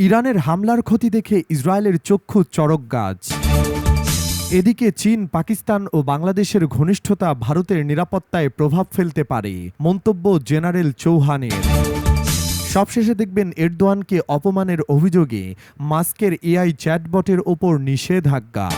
ইরানের হামলার ক্ষতি দেখে ইসরায়েলের চক্ষু চরক গাছ। এদিকে চীন, পাকিস্তান ও বাংলাদেশের ঘনিষ্ঠতা ভারতের নিরাপত্তায় প্রভাব ফেলতে পারে, মন্তব্য জেনারেল চৌহানের। সবশেষে দেখবেন এরদোয়ানকে অপমানের অভিযোগে মাস্কের এআই চ্যাটবটের ওপর নিষেধাজ্ঞা।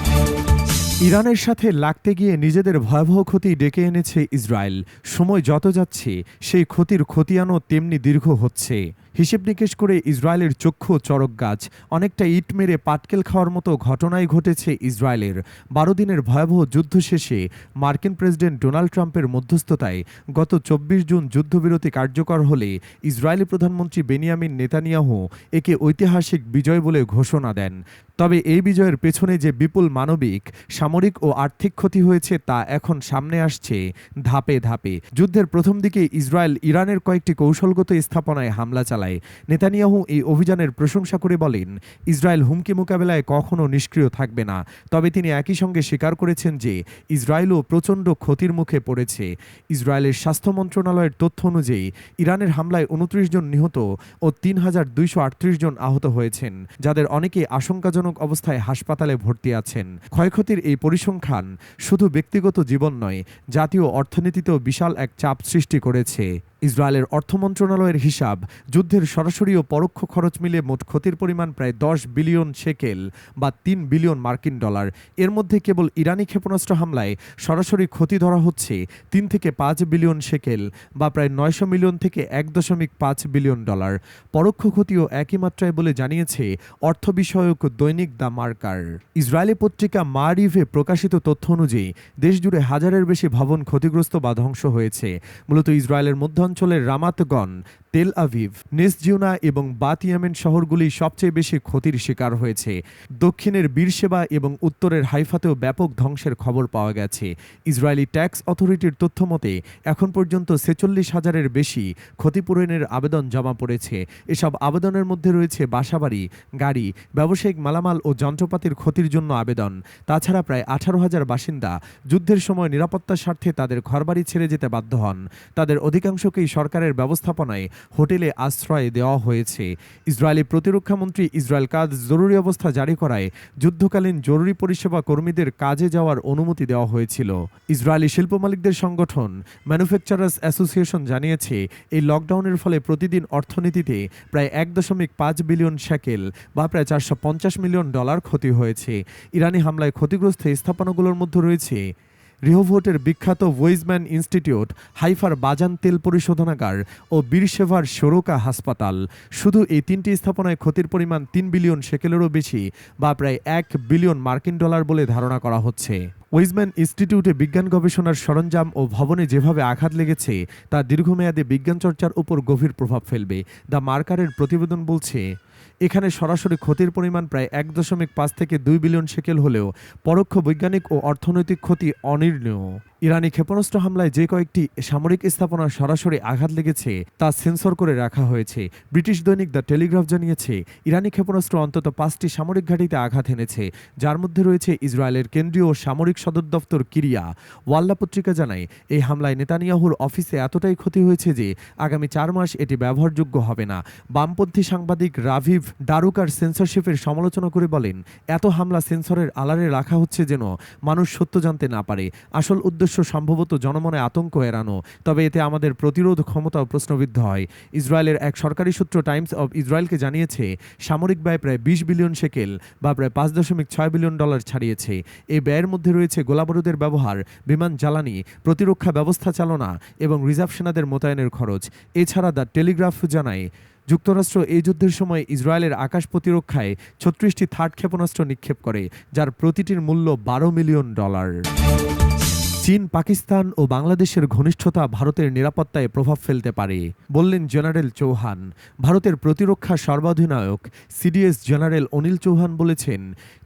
ইরানের সাথে লাগতে গিয়ে নিজেদের ভয়াবহ ক্ষতি ডেকে এনেছে ইসরায়েল। সময় যত যাচ্ছে, সেই ক্ষতির খতিয়ানও তেমনি দীর্ঘ হচ্ছে। হিসেব নিকেশ করে ইসরায়েলের চক্ষু চরক গাছ, অনেকটা ইট মেরে পাটকেল খাওয়ার মতো ঘটনাই ঘটেছে ইসরায়েলের। বারো দিনের ভয়াবহ যুদ্ধ শেষে মার্কিন প্রেসিডেন্ট ডোনাল্ড ট্রাম্পের মধ্যস্থতায় গত চব্বিশ জুন যুদ্ধবিরতি কার্যকর হলে ইসরায়েলি প্রধানমন্ত্রী বেনিয়ামিন নেতানিয়াহু একে ঐতিহাসিক বিজয় বলে ঘোষণা দেন। তবে এই বিজয়ের পেছনে যে বিপুল মানবিক, সামরিক ও আর্থিক ক্ষতি হয়েছে তা এখন সামনে আসছে ধাপে ধাপে। যুদ্ধের প্রথম দিকে ইসরায়েল ইরানের কয়েকটি কৌশলগত স্থাপনায় হামলা চালায়। নেতানিয়াহু এই অভিযানের প্রশংসা করে বলেন, ইসরায়েল হুমকি মোকাবেলায় কখনো নিষ্ক্রিয় থাকবে না। তবে তিনি একই সঙ্গে স্বীকার করেছেন যে, ইসরায়েলও প্রচণ্ড ক্ষতির মুখে পড়েছে। ইসরায়েলের স্বাস্থ্য মন্ত্রণালয়ের তথ্য অনুযায়ী, ইরানের হামলায় উনত্রিশ জন নিহত ও তিন হাজার দুইশো আটত্রিশ জন আহত হয়েছেন, যাদের অনেকে আশঙ্কাজনক অবস্থায় হাসপাতালে ভর্তি আছেন। ক্ষয়ক্ষতির এই পরিসংখ্যান শুধু ব্যক্তিগত জীবন নয়, জাতীয় অর্থনীতিতেও বিশাল এক চাপ সৃষ্টি করেছে। ইসরায়েলের অর্থ মন্ত্রণালয়ের হিসাব, যুদ্ধের সরাসরি ও পরোক্ষ খরচ মিলে মোট ক্ষতির পরিমাণ প্রায় দশ বিলিয়ন শেকেল বা তিন বিলিয়ন মার্কিন ডলার। এর মধ্যে কেবল ইরানি ক্ষেপণাস্ত্র হামলায় সরাসরি ক্ষতি ধরা হচ্ছে তিন থেকে পাঁচ বিলিয়ন শেকেল বা প্রায় নয়শো মিলিয়ন থেকে এক দশমিক পাঁচ বিলিয়ন ডলার। পরোক্ষ ক্ষতিও একই মাত্রায় বলে জানিয়েছে অর্থ বিষয়ক দৈনিক দ্য মার্কার। ইসরায়েলি পত্রিকা মারিভে প্রকাশিত তথ্য অনুযায়ী, দেশজুড়ে হাজারের বেশি ভবন ক্ষতিগ্রস্ত বা ধ্বংস হয়েছে। মূলত ইসরায়েলের মধ্যাঞ্চলের রামাতগন তেল আভিভ নেসজিউনা এবং বাত ইয়েমেন শহরগুলি সবচেয়ে বেশি ক্ষতির শিকার হয়েছে। দক্ষিণের বীরসেবা এবং উত্তরের হাইফাতেও ব্যাপক ধ্বংসের খবর পাওয়া গেছে। ইসরায়েলি ট্যাক্স অথরিটির তথ্য মতে, এখন পর্যন্ত ছেচল্লিশ হাজারের বেশি ক্ষতিপূরণের আবেদন জমা পড়েছে। এসব আবেদনের মধ্যে রয়েছে বাসাবাড়ি, গাড়ি, ব্যবসায়িক মালামাল ও যন্ত্রপাতির ক্ষতির জন্য আবেদন। তাছাড়া প্রায় আঠারো হাজার বাসিন্দা যুদ্ধের সময় নিরাপত্তার স্বার্থে তাদের ঘরবাড়ি ছেড়ে যেতে বাধ্য হন। তাদের অধিকাংশকেই সরকারের ব্যবস্থাপনায় হোটেলে আশ্রয় দেওয়া হয়েছে। ইসরায়েলি প্রতিরক্ষামন্ত্রী ইসরায়েল কাজ জরুরি অবস্থা জারি করায় যুদ্ধকালীন জরুরি পরিষেবা কর্মীদের কাজে যাওয়ার অনুমতি দেওয়া হয়েছিল। ইসরায়েলি শিল্প মালিকদের সংগঠন ম্যানুফ্যাকচারার্স অ্যাসোসিয়েশন জানিয়েছে, এই লকডাউনের ফলে প্রতিদিন অর্থনীতিতে প্রায় এক দশমিক পাঁচ বিলিয়ন শ্যাকেল বা প্রায় চারশো পঞ্চাশ মিলিয়ন ডলার ক্ষতি হয়েছে। ইরানি হামলায় ক্ষতিগ্রস্ত স্থাপনাগুলোর মধ্যে রয়েছে রিহোভোটের বিখ্যাত ওয়েজম্যান ইনস্টিটিউট হাইফার বাজান তেল পরিশোধনাগার ও বীরসেভার সরোকা হাসপাতাল। শুধু এই তিনটি স্থাপনায় ক্ষতির পরিমাণ তিন বিলিয়ন শেকেলেরও বেশি বা প্রায় এক বিলিয়ন মার্কিন ডলার বলে ধারণা করা হচ্ছে। ওয়েজম্যান ইনস্টিটিউটে বিজ্ঞান গবেষণার সরঞ্জাম ও ভবনে যেভাবে আঘাত লেগেছে, তা দীর্ঘমেয়াদে বিজ্ঞান চর্চার উপর গভীর প্রভাব ফেলবে। দ্য মার্কারের প্রতিবেদন বলছে এখানে সরাসরি ক্ষতির পরিমাণ প্রায় এক দশমিক পাঁচ থেকে দুই বিলিয়ন শেকেল হলেও পরোক্ষ বৈজ্ঞানিক ও অর্থনৈতিক ক্ষতি অনির্ণীয়। ইরানি ক্ষেপণাস্ত্র হামলায় যে কয়েকটি সামরিক স্থাপনা সরাসরি আঘাত লেগেছে, তা সেন্সর করে রাখা হয়েছে। ব্রিটিশ দৈনিক দ্য টেলিগ্রাফ জানিয়েছে, ইরানি ক্ষেপণাস্ত্র অন্তত পাঁচটি সামরিক ঘাঁটিতে আঘাত এনেছে, যার মধ্যে রয়েছে ইসরায়েলের কেন্দ্রীয় সামরিক সদর দপ্তর কিরিয়া। ওয়াল্লা পত্রিকা জানায়, এই হামলায় নেতানিয়াহুর অফিসে এতটাই ক্ষতি হয়েছে যে, আগামী চার মাস এটি ব্যবহারযোগ্য হবে না। বামপন্থী সাংবাদিক রাভিভ দারুকার সেন্সরশিপের সমালোচনা করে বলেন, এত হামলা সেন্সরের আলারে রাখা হচ্ছে যেন মানুষ সত্য জানতে না পারে। আসল উদ্দেশ্য সম্ভবত জনমনে আতঙ্ক এড়ানো, তবে এতে আমাদের প্রতিরোধ ক্ষমতাও প্রশ্নবিদ্ধ হয়। ইসরায়েলের এক সরকারি সূত্র টাইমস অব ইসরায়েলকে জানিয়েছে, সামরিক ব্যয় প্রায় বিশ বিলিয়ন শেকেল বা প্রায় পাঁচ দশমিক ছয় বিলিয়ন ডলার ছাড়িয়েছে। এই ব্যয়ের মধ্যে রয়েছে গোলাবারুদের ব্যবহার, বিমান জ্বালানি, প্রতিরক্ষা ব্যবস্থা চালনা এবং রিজার্ভ সেনাদের মোতায়েনের খরচ। এছাড়া দ্য টেলিগ্রাফ জানায় যুক্তরাষ্ট্র এই যুদ্ধের সময় ইসরায়েলের আকাশ প্রতিরক্ষায় ছত্রিশটি থার্ড ক্ষেপণাস্ত্র নিক্ষেপ করে, যার প্রতিটির মূল্য বারো মিলিয়ন ডলার। চীন, পাকিস্তান ও বাংলাদেশের ঘনিষ্ঠতা ভারতের নিরাপত্তায় প্রভাব ফেলতে পারে, বললেন জেনারেল চৌহান। ভারতের প্রতিরক্ষা সর্বাধিনায়ক সিডিএস জেনারেল অনিল চৌহান বলেছেন,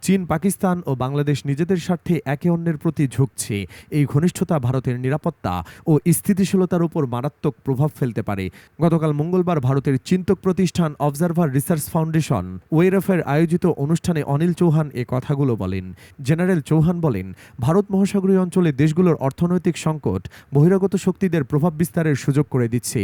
চীন, পাকিস্তান ও বাংলাদেশ নিজেদের স্বার্থে একে অন্যের প্রতি ঝুঁকছে। এই ঘনিষ্ঠতা ভারতের নিরাপত্তা ও স্থিতিশীলতার উপর মারাত্মক প্রভাব ফেলতে পারে। গতকাল মঙ্গলবার ভারতের চিন্তক প্রতিষ্ঠান অবজারভার রিসার্চ ফাউন্ডেশন ওয়েরফের আয়োজিত অনুষ্ঠানে অনিল চৌহান এ কথাগুলো বলেন। জেনারেল চৌহান বলেন, ভারত মহাসাগরীয় অঞ্চলে দেশগুলো দেশগুলোর অর্থনৈতিক সংকট বহিরাগত শক্তিদের প্রভাব বিস্তারের সুযোগ করে দিচ্ছে।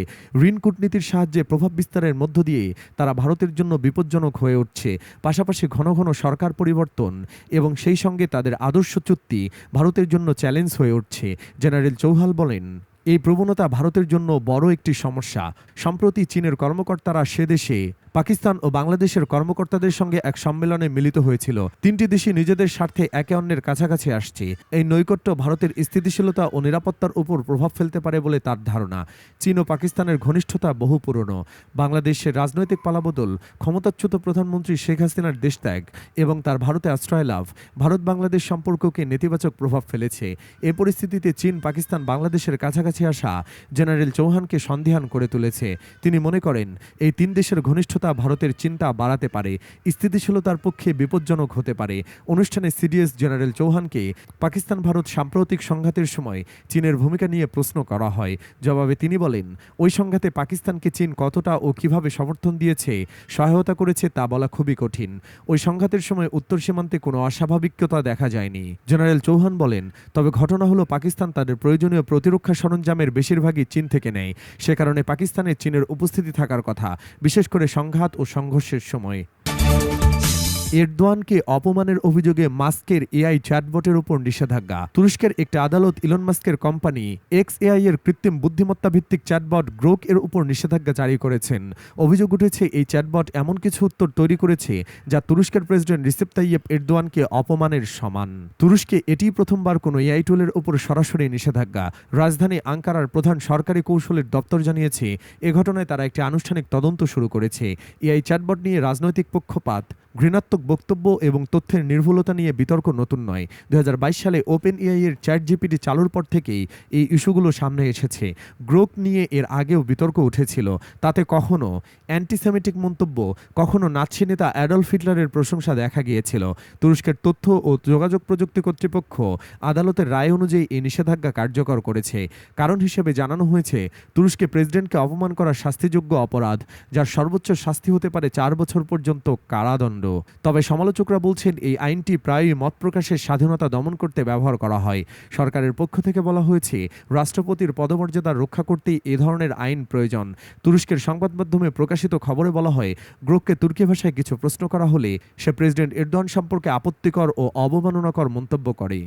ঋণ কূটনীতির সাহায্যে প্রভাব বিস্তারের মধ্য দিয়ে তারা ভারতের জন্য বিপজ্জনক হয়ে উঠছে। পাশাপাশি ঘন ঘন সরকার পরিবর্তন এবং সেই সঙ্গে তাদের আদর্শ চুক্তি ভারতের জন্য চ্যালেঞ্জ হয়ে উঠছে। জেনারেল চৌহাল বলেন, এই প্রবণতা ভারতের জন্য বড় একটি সমস্যা। সম্প্রতি চীনের কর্মকর্তারা সে দেশে পাকিস্তান ও বাংলাদেশের কর্মকর্তাদের সঙ্গে এক সম্মেলনে মিলিত হয়েছিল। তিনটি দেশই নিজেদের স্বার্থে একে অন্যের কাছাকাছি আসছে। এই নৈকট্য ভারতের স্থিতিশীলতা ও নিরাপত্তার উপর প্রভাব ফেলতে পারে বলে তার ধারণা। চীন ও পাকিস্তানের ঘনিষ্ঠতা বহু পুরনো। বাংলাদেশের রাজনৈতিক পালাবদল, ক্ষমতাচ্যুত প্রধানমন্ত্রী শেখ হাসিনার দেশত্যাগ এবং তার ভারতে আশ্রয় লাভ, ভারত বাংলাদেশ সম্পর্ককে নেতিবাচক প্রভাব ফেলেছে। এ পরিস্থিতিতে চীন, পাকিস্তান, বাংলাদেশের কাছাকাছি আসা জেনারেল চৌহানকে সন্দেহান করে তুলেছে। তিনি মনে করেন, এই তিন দেশের ঘনিষ্ঠতা ভারতের চিন্তা বাড়াতে পারে, স্থিতিশীলতার পক্ষে বিপজ্জনক হতে পারে। অনুষ্ঠানে সিডিএস জেনারেল চৌহানকে পাকিস্তান ভারত সাম্প্রতিক সংঘাতের সময় চীনের ভূমিকা নিয়ে প্রশ্ন করা হয়। জবাবে তিনি বলেন, ওই সংঘাতে পাকিস্তানকে চীন কতটা ও কীভাবে সমর্থন দিয়েছে, সহায়তা করেছে তা বলা খুবই কঠিন। ওই সংঘাতের সময় উত্তর সীমান্তে কোনো অস্বাভাবিকতা দেখা যায়নি। জেনারেল চৌহান বলেন, তবে ঘটনা হলো পাকিস্তান তাদের প্রয়োজনীয় প্রতিরক্ষা সরঞ্জামের বেশিরভাগই চীন থেকে নেয়। সে কারণে পাকিস্তানে চীনের উপস্থিতি থাকার কথা, বিশেষ করে সংঘাত ও সংঘর্ষের সময় এরদোয়ানকে অপমানের অভিযোগে মাস্কের এআই চ্যাটবটের উপর নিষেধাজ্ঞা। তুরস্কের একটি আদালত ইলন মাস্কের কোম্পানি এক্স এআই এর কৃত্রিম বুদ্ধিমত্তা ভিত্তিক চ্যাটবট গ্রোক এর উপর নিষেধাজ্ঞা জারি করেছেন। অভিযোগ উঠেছে, এই চ্যাটবট এমন কিছু উত্তর তৈরি করেছে যা তুরস্কের প্রেসিডেন্ট রিসেপ তাইয়েব এরদোয়ানকে অপমানের সমান। তুরস্কে এটি প্রথমবার কোনো এআই টুলের উপর সরাসরি নিষেধাজ্ঞা। রাজধানী আঙ্কারার প্রধান সরকারি কৌশলের দপ্তর জানিয়েছে, এ ঘটনায় তারা একটি আনুষ্ঠানিক তদন্ত শুরু করেছে। এআই চ্যাটবট নিয়ে রাজনৈতিক পক্ষপাত। ঘৃণাত্মক বক্তব্য এবং তথ্যের নির্ভুলতা নিয়ে বিতর্ক নতুন নয়। দু সালে ওপেন এআই এর চ্যাট জিপিটি চালুর পর থেকেই এই ইস্যুগুলো সামনে এসেছে। গ্রোক নিয়ে এর আগেও বিতর্ক উঠেছিল। তাতে কখনো অ্যান্টিসেমিটিক মন্তব্য, কখনো নাৎসি নেতা অ্যাডলফ হিটলারের প্রশংসা দেখা গিয়েছিল। তুরস্কের তথ্য ও যোগাযোগ প্রযুক্তি কর্তৃপক্ষ আদালতের রায় অনুযায়ী এই নিষেধাজ্ঞা কার্যকর করেছে। কারণ হিসেবে জানানো হয়েছে, তুরস্কে প্রেসিডেন্টকে অপমান করা শাস্তিযোগ্য অপরাধ, যার সর্বোচ্চ শাস্তি হতে পারে চার বছর পর্যন্ত কারাদণ্ড। তবে সমালোচকরা বলছেন, এই আইনটি প্রায়ই মত প্রকাশের স্বাধীনতা দমন করতে ব্যবহার করা হয়। সরকারের পক্ষ থেকে বলা হয়েছে, রাষ্ট্রপতির পদমর্যাদা রক্ষা করতে এ ধরনের আইন প্রয়োজন। তুরস্কের সংবাদ মাধ্যমে প্রকাশিত খবরে বলা হয় গ্রোককে তুর্কি ভাষায় কিছু প্রশ্ন করা হলে সে প্রেসিডেন্ট এরদোয়ান সম্পর্কে আপত্তিকর ও অবমাননাকর মন্তব্য করে।